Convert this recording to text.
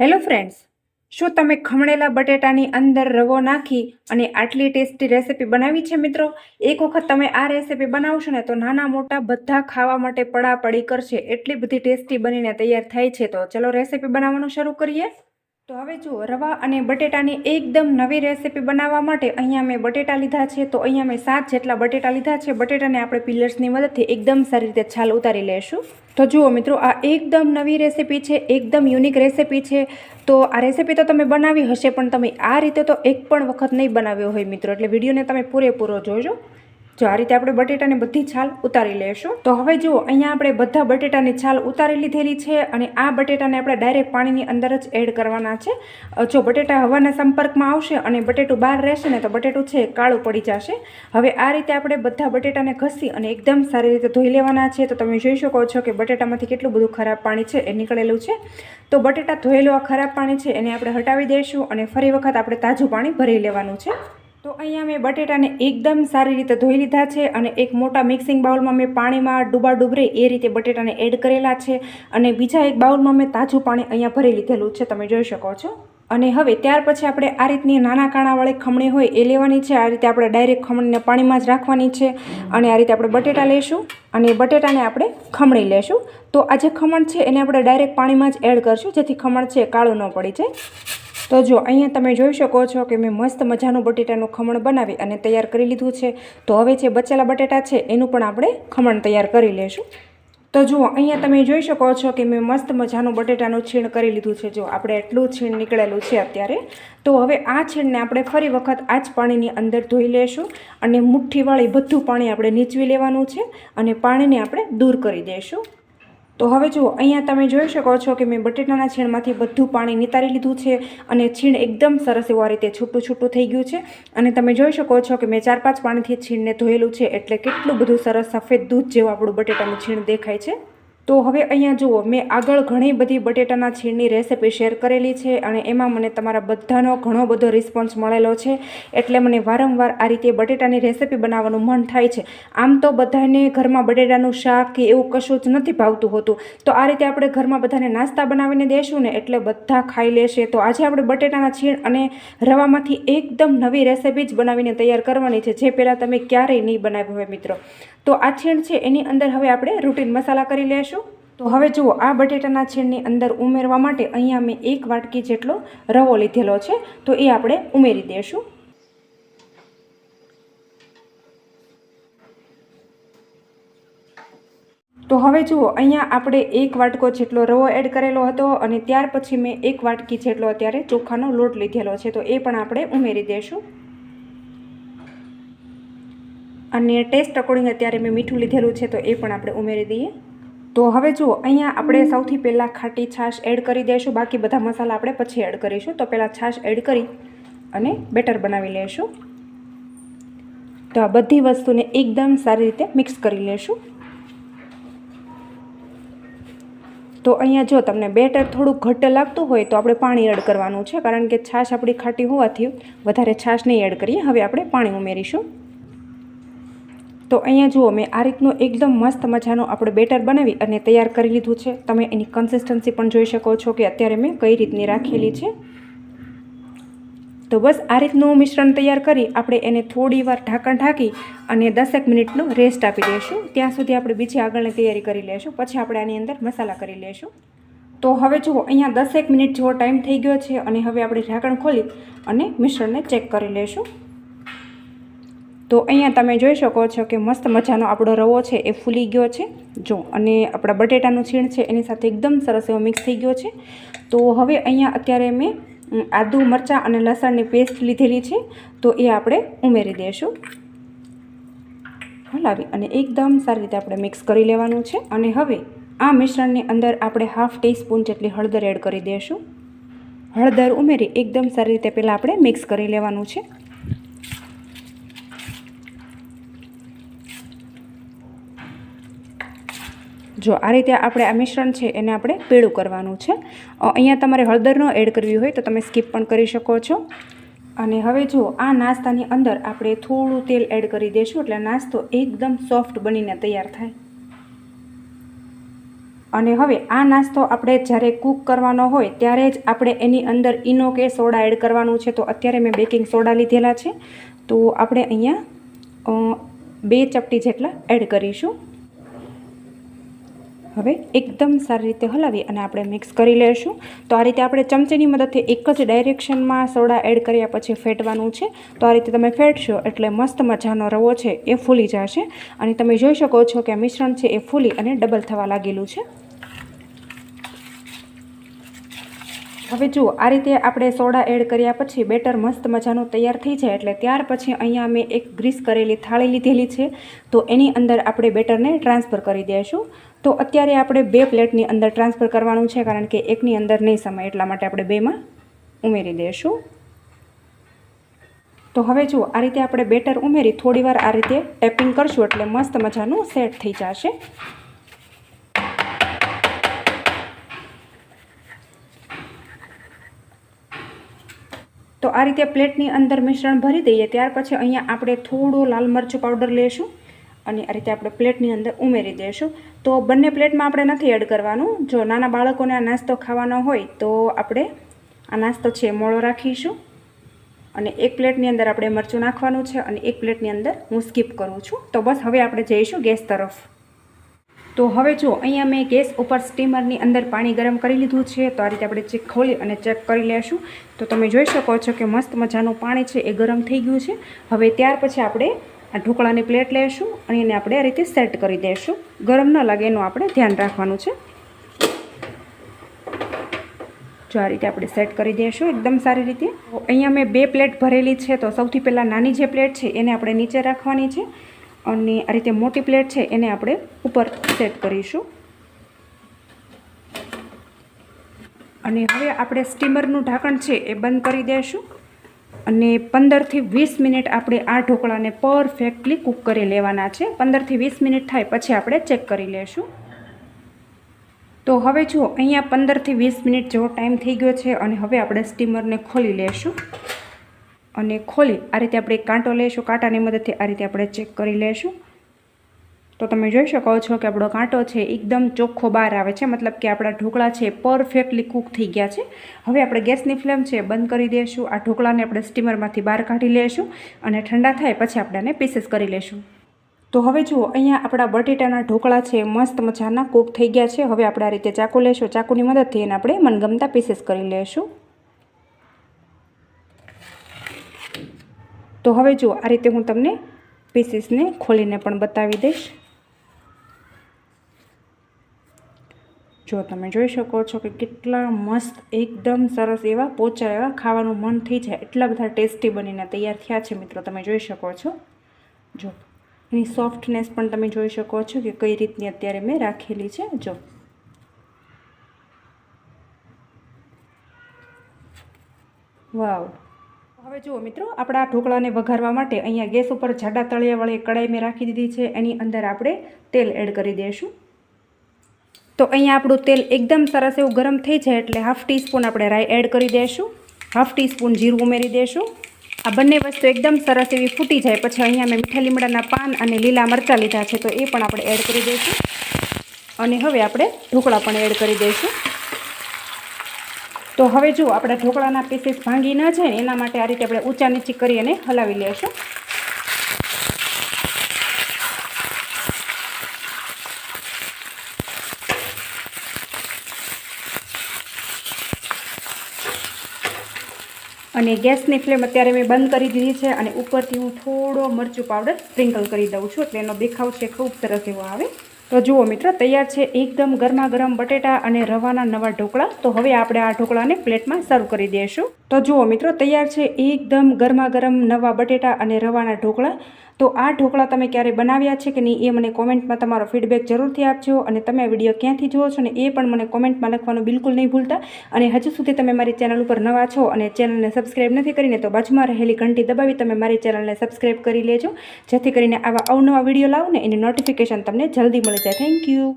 Hello friends, શું તમે ખમણેલા બટેટાની અંદર રવો નાખી અને આટલી ટેસ્ટી રેસીપી બનાવી છે મિત્રો? એક વખત તમે આ રેસીપી બનાવશો ને તો નાના મોટા બધા ખાવા માટે પડાપડી કરશે. એટલી બધી ટેસ્ટી બનીને તૈયાર થાય છે તો ચલો રેસીપી બનાવવાનું શરૂ કરીએ. તો હવે જુઓ રવા અને બટેટાની એકદમ નવી રેસીપી બનાવવા માટે અહીંયા મેં બટેટા લીધા છે, તો અહીંયા મેં સાત જેટલા બટેટા લીધા છે. બટેટાને આપણે પિલર્સની મદદથી એકદમ સારી રીતે છાલ ઉતારી લેશું. તો જુઓ મિત્રો, આ એકદમ નવી રેસીપી છે, એકદમ યુનિક રેસિપી છે. તો આ રેસીપી તો તમે બનાવી હશે, પણ તમે આ રીતે તો એક પણ વખત નહીં બનાવ્યો હોય મિત્રો, એટલે વિડીયોને તમે પૂરેપૂરો જોજો. જો આ રીતે આપણે બટેટાની બધી છાલ ઉતારી લેશું. તો હવે જુઓ, અહીંયા આપણે બધા બટેટાની છાલ ઉતારી લીધેલી છે અને આ બટેટાને આપણે ડાયરેક્ટ પાણીની અંદર જ એડ કરવાના છે. જો બટેટા હવાના સંપર્કમાં આવશે અને બટેટું બહાર રહેશે ને તો બટેટું છે કાળું પડી જશે. હવે આ રીતે આપણે બધા બટેટાને ઘસી અને એકદમ સારી રીતે ધોઈ લેવાના છે. તો તમે જોઈ શકો છો કે બટેટામાંથી કેટલું બધું ખરાબ પાણી છે એ નીકળેલું છે. તો બટેટા ધોયેલું આ ખરાબ પાણી છે એને આપણે હટાવી દઈશું અને ફરી વખત આપણે તાજું પાણી ભરી લેવાનું છે. તો અહીંયા મેં બટેટાને એકદમ સારી રીતે ધોઈ લીધા છે અને એક મોટા મિક્સિંગ બાઉલમાં મેં પાણીમાં ડૂબા ડૂબરે એ રીતે બટેટાને એડ કરેલા છે અને બીજા એક બાઉલમાં મેં તાજું પાણી અહીંયા ભરી લીધેલું છે, તમે જોઈ શકો છો. અને હવે ત્યાર પછી આપણે આ રીતની નાના કાણાવાળી ખમણી હોય એ લેવાની છે, આ રીતે આપણે ડાયરેક્ટ ખમણીને પાણીમાં જ રાખવાની છે અને આ રીતે આપણે બટેટા લઈશું અને બટેટાને આપણે ખમણી લેશું. તો આ જે ખમણ છે એને આપણે ડાયરેક્ટ પાણીમાં જ એડ કરશું, જેથી ખમણ છે કાળું ન પડી જાય. તો જો અહીંયા તમે જોઈ શકો છો કે મેં મસ્ત મજાનું બટેટાનું ખમણ બનાવી અને તૈયાર કરી લીધું છે. તો હવે જે બચેલા બટેટા છે, એનું પણ આપણે ખમણ તૈયાર કરી લેશું. તો જુઓ, અહીંયા તમે જોઈ શકો છો કે મેં મસ્ત મજાનું બટેટાનું છીણ કરી લીધું છે. જો આપણે એટલું છીણ નીકળેલું છે અત્યારે, તો હવે આ છીણને આપણે ફરી વખત આ જ પાણીની અંદર ધોઈ લેશું અને મુઠ્ઠીવાળી બધું પાણી આપણે નીચવી લેવાનું છે અને પાણીને આપણે દૂર કરી દઈશું તો હવે જુઓ, અહીંયા તમે જોઈ શકો છો કે મેં બટેટાના છીણમાંથી બધું પાણી નિતારી લીધું છે અને છીણ એકદમ સરસ એવું રીતે છૂટું છૂટું થઈ ગયું છે. અને તમે જોઈ શકો છો કે મેં ચાર પાંચ પાણીથી છીણને ધોયેલું છે એટલે કેટલું બધું સરસ સફેદ દૂધ જેવું આપણું બટેટાનું છીણ દેખાય છે. તો હવે અહીંયા જુઓ, મેં આગળ ઘણી બધી બટેટાના છીણની રેસિપી શેર કરેલી છે અને એમાં મને તમારા બધાનો ઘણો બધો રિસ્પોન્સ મળેલો છે. એટલે મને વારંવાર આ રીતે બટેટાની રેસિપી બનાવવાનું મન થાય છે. આમ તો બધાને ઘરમાં બટેટાનું શાક કે એવું કશું જ નથી ભાવતું હોતું. તો આ રીતે આપણે ઘરમાં બધાને નાસ્તા બનાવીને દેશું ને એટલે બધા ખાઈ લેશે. તો આજે આપણે બટેટાના છીણ અને રવામાંથી એકદમ નવી રેસિપી જ બનાવીને તૈયાર કરવાની છે. જે પહેલાં તમે ક્યારેય નહીં બનાવ્યું હોય મિત્રો. તો આ છીણ છે, એની અંદર હવે આપણે રૂટીન મસાલા કરી લેશું. તો હવે જુઓ, આ બટેટાના છીણની અંદર ઉમેરવા માટે અહીંયા મેં એક વાટકી જેટલો રવો લીધેલો છે. તો એ આપણે ઉમેરી દઈશું. તો હવે જુઓ, અહીંયા આપણે એક વાટકો જેટલો રવો એડ કરેલો હતો અને ત્યાર પછી મેં એક વાટકી જેટલો અત્યારે ચોખાનો લોટ લીધેલો છે. તો એ પણ આપણે ઉમેરી દઈશું. અને ટેસ્ટ અકોર્ડિંગ અત્યારે મેં મીઠું લીધેલું છે, તો એ પણ આપણે ઉમેરી દઈએ. તો હવે જુઓ, અહીંયા આપણે સૌથી પહેલાં ખાટી છાશ એડ કરી દઈશું. બાકી બધા મસાલા આપણે પછી એડ કરીશું. તો પહેલાં છાશ એડ કરી અને બેટર બનાવી લેશું તો આ બધી વસ્તુને એકદમ સારી રીતે મિક્સ કરી લેશું તો અહીંયા જો તમને બેટર થોડું ઘટ્ટ લાગતું હોય તો આપણે પાણી એડ કરવાનું છે. કારણ કે છાશ આપણી ખાટી હોવાથી વધારે છાશ નહીં એડ કરીએ. હવે આપણે પાણી ઉમેરીશું. તો અહીંયા જુઓ, મેં આ રીતનું એકદમ મસ્ત મજાનું આપણે બેટર બનાવી અને તૈયાર કરી લીધું છે. તમે એની કન્સિસ્ટન્સી પણ જોઈ શકો છો કે અત્યારે મેં કઈ રીતની રાખેલી છે. તો બસ આ રીતનું મિશ્રણ તૈયાર કરી આપણે એને થોડી વાર ઢાંકણ ઢાંકી અને દસેક મિનિટનો રેસ્ટ આપી દઈશું. ત્યાં સુધી આપણે બીજી આગળની તૈયારી કરી લઈશું પછી આપણે આની અંદર મસાલા કરી લઈશું તો હવે જુઓ, અહીંયા દસેક મિનિટ જેવો ટાઈમ થઈ ગયો છે અને હવે આપણે ઢાંકણ ખોલી અને મિશ્રણને ચેક કરી લઈશું તો અહીંયા તમે જોઈ શકો છો કે મસ્ત મજાનો આપણો રવો છે એ ફૂલી ગયો છે. જો, અને આપણા બટેટાનું છીણ છે એની સાથે એકદમ સરસ એવો મિક્સ થઈ ગયો છે. તો હવે અહીંયા અત્યારે મેં આદુ, મરચાં અને લસણની પેસ્ટ લીધેલી છે. તો એ આપણે ઉમેરી દઈશું. હલાવી અને એકદમ સારી રીતે આપણે મિક્સ કરી લેવાનું છે. અને હવે આ મિશ્રણની અંદર આપણે હાફ ટીસ્પૂન જેટલી હળદર એડ કરી દઈશું. હળદર ઉમેરી એકદમ સારી રીતે પહેલાં આપણે મિક્સ કરી લેવાનું છે. જો આ રીતે આપણે આ મિશ્રણ છે એને આપણે પીળું કરવાનું છે. અહીંયા તમારે હળદર ન એડ કરવી હોય તો તમે સ્કીપ પણ કરી શકો છો. અને હવે જો આ નાસ્તાની અંદર આપણે થોડું તેલ એડ કરી દઈશું એટલે નાસ્તો એકદમ સોફ્ટ બનીને તૈયાર થાય. અને હવે આ નાસ્તો આપણે જ્યારે કૂક કરવાનો હોય ત્યારે જ આપણે એની અંદર ઈનો કે સોડા એડ કરવાનું છે. તો અત્યારે મેં બેકિંગ સોડા લીધેલા છે. તો આપણે અહીંયા બે ચપટી જેટલા એડ કરીશું. હવે એકદમ સારી રીતે હલાવી અને આપણે મિક્સ કરી લઈશું તો આ રીતે આપણે ચમચીની મદદથી એક જ ડાયરેક્શનમાં સોડા એડ કર્યા પછી ફેટવાનું છે. તો આ રીતે તમે ફેટશો એટલે મસ્ત મજાનો રવો છે એ ફૂલી જશે. અને તમે જોઈ શકો છો કે મિશ્રણ છે એ ફૂલી અને ડબલ થવા લાગેલું છે. હવે જુઓ, આ રીતે આપણે સોડા એડ કર્યા પછી બેટર મસ્ત મજાનું તૈયાર થઈ જાય એટલે ત્યાર પછી અહીંયા મેં એક ગ્રીસ કરેલી, થાળી લીધેલી છે. તો એની અંદર આપણે બેટરને ટ્રાન્સફર કરી દઈશું તો અત્યારે આપણે બે પ્લેટની અંદર ટ્રાન્સફર કરવાનું છે, કારણ કે એકની અંદર નહીં સમય, એટલા માટે આપણે બેમાં ઉમેરી દઈશું. તો હવે જુઓ, આ રીતે આપણે બેટર ઉમેરી થોડીવાર આ રીતે ટેપિંગ કરશું, એટલે મસ્ત મજાનું સેટ થઈ જશે. તો આ રીતે પ્લેટની અંદર મિશ્રણ ભરી દઈએ, ત્યાર પછી અહીંયા આપણે થોડું લાલ મરચું પાવડર લેશું અને આ રીતે આપણે પ્લેટની અંદર ઉમેરી દઈશું. તો બંને પ્લેટમાં આપણે નથી એડ કરવાનું. જો નાના બાળકોને આ નાસ્તો ખાવાનો હોય, તો આપણે આ નાસ્તો છે મોળો રાખીશું. અને એક પ્લેટની અંદર આપણે મરચું નાખવાનું છે અને એક પ્લેટની અંદર હું સ્કીપ કરું છું. તો બસ હવે આપણે જઈશું ગેસ તરફ. તો હવે જો, અહીંયા મેં ગેસ ઉપર સ્ટીમરની અંદર પાણી ગરમ કરી લીધું છે, તો આ રીતે આપણે ચેક ખોલી અને ચેક કરી લેશું. તો તમે જોઈ શકો છો કે મસ્ત મજાનું પાણી છે એ ગરમ થઈ ગયું છે. હવે ત્યાર પછી આપણે આ ઢોકળાની પ્લેટ લેશું અને એને આપણે આ રીતે સેટ કરી દઈશું ગરમ ન લાગે એનું આપણે ધ્યાન રાખવાનું છે. જો આ રીતે આપણે સેટ કરી દઈશું એકદમ સારી રીતે. અહીંયા મેં બે પ્લેટ ભરેલી છે, તો સૌથી પહેલાં નાની જે પ્લેટ છે એને આપણે નીચે રાખવાની છે અને આ રીતે મોટી પ્લેટ છે એને આપણે ઉપર સેટ કરીશું. અને હવે આપણે સ્ટીમરનું ઢાંકણ છે એ બંધ કરી દઈશું અને પંદરથી વીસ મિનિટ આપણે આ ઢોકળાને પરફેક્ટલી કૂક કરી લેવાના છે. પંદરથી વીસ મિનિટ થાય પછી આપણે ચેક કરી લેશું. તો હવે જુઓ અહીંયા પંદરથી વીસ મિનિટ જેવો ટાઈમ થઈ ગયો છે અને હવે આપણે સ્ટીમરને ખોલી લેશું. અને ખોલી આ રીતે આપણે કાંટો લઈશું. કાંટાની મદદથી આ રીતે આપણે ચેક કરી લેશું. તો તમે જોઈ શકો છો કે આપણો કાંટો છે એકદમ ચોખ્ખો બહાર આવે છે. મતલબ કે આપણા ઢોકળા છે પરફેક્ટલી કૂક થઈ ગયા છે. હવે આપણે ગેસની ફ્લેમ છે બંધ કરી દઈશું. આ ઢોકળાને આપણે સ્ટીમરમાંથી બહાર કાઢી લઈશું અને ઠંડા થાય પછી આપણે આને પીસીસ કરી લઈશું. તો હવે જુઓ, અહીંયા આપણા બટેટાના ઢોકળા છે, મસ્ત મજાના કૂક થઈ ગયા છે. હવે આપણે આ રીતે ચાકુ લેશું ચાકુની મદદથી એને આપણે મનગમતા પીસીસ કરી લઈશું. તો હવે જુઓ, આ રીતે હું તમને પીસીસને ખોલીને પણ બતાવી દઈશ. જો તમે જોઈ શકો છો કે કેટલા મસ્ત, એકદમ સરસ એવા પોચા એવા ખાવાનું મન થઈ જાય. એટલા બધા ટેસ્ટી બનીને તૈયાર થયા છે મિત્રો, તમે જોઈ શકો છો. જો, એની સોફ્ટનેસ પણ તમે જોઈ શકો છો કે કઈ રીતની અત્યારે મેં રાખેલી છે. જો. વાવ. હવે જુઓ મિત્રો, આપણા ઢોકળાને વઘારવા માટે અહીંયા ગેસ ઉપર જાડા તળિયાવાળી કડાઈ મેં રાખી દીધી છે. એની અંદર આપણે તેલ એડ કરી દઈશું. તો અહીંયા આપણું તેલ એકદમ સરસ એવું ગરમ થઈ જાય એટલે હાફ ટીસ્પૂન આપણે રાઈ એડ કરી દઈશું હાફ ટીસ્પૂન જીરું ઉમેરી દઈશું આ બંને વસ્તુ એકદમ સરસ એવી ફૂટી જાય. પછી અહીંયા મેં મીઠા લીમડાના પાન અને લીલા મરચાં લીધા છે, તો એ પણ આપણે એડ કરી દઈશું અને હવે આપણે ઢોકળા પણ એડ કરી દઈશું તો હવે જુઓ આપણે ઢોકળાના પીસીસ ભાંગી ન જાય એના માટે આ રીતે આપણે ઊંચા નીચી કરી અને હલાવી લઈશું અને ગેસની ફ્લેમ અત્યારે મેં બંધ કરી દીધી છે અને ઉપરથી હું થોડો મરચું પાવડર સ્પ્રિંકલ કરી દઉં છું. એટલે એનો દેખાવ છે ખૂબ સરસ એવો આવે. તો જુઓ મિત્રો, તૈયાર છે એકદમ ગરમા ગરમ બટેટા અને રવાના નવા ઢોકળા. તો હવે આપણે આ ઢોકળાને પ્લેટમાં સર્વ કરી દઈશું. તો જુઓ મિત્રો, તૈયાર છે એકદમ ગરમા ગરમ નવા બટેટા અને રવાના ઢોકળા. તો આ ઢોકળા તમે ક્યારે બનાવ્યા છે કે નહીં એ મને કોમેન્ટમાં તમારો ફીડબેક જરૂરથી આપજો અને તમે આ વીડિયો ક્યાંથી જુઓ છો ને એ પણ મને કોમેન્ટમાં લખવાનું બિલકુલ નહીં ભૂલતા. અને હજુ સુધી તમે મારી ચેનલ ઉપર નવા છો અને ચેનલને સબસ્ક્રાઈબ નથી કરીને તો બાજુમાં રહેલી ઘંટી દબાવી તમે મારી ચેનલને સબસ્ક્રાઈબ કરી લેજો. જેથી કરીને આવા અવનવા વીડિયો લાવું ને એની નોટિફિકેશન તમને જલ્દી મળી જાય. Thank you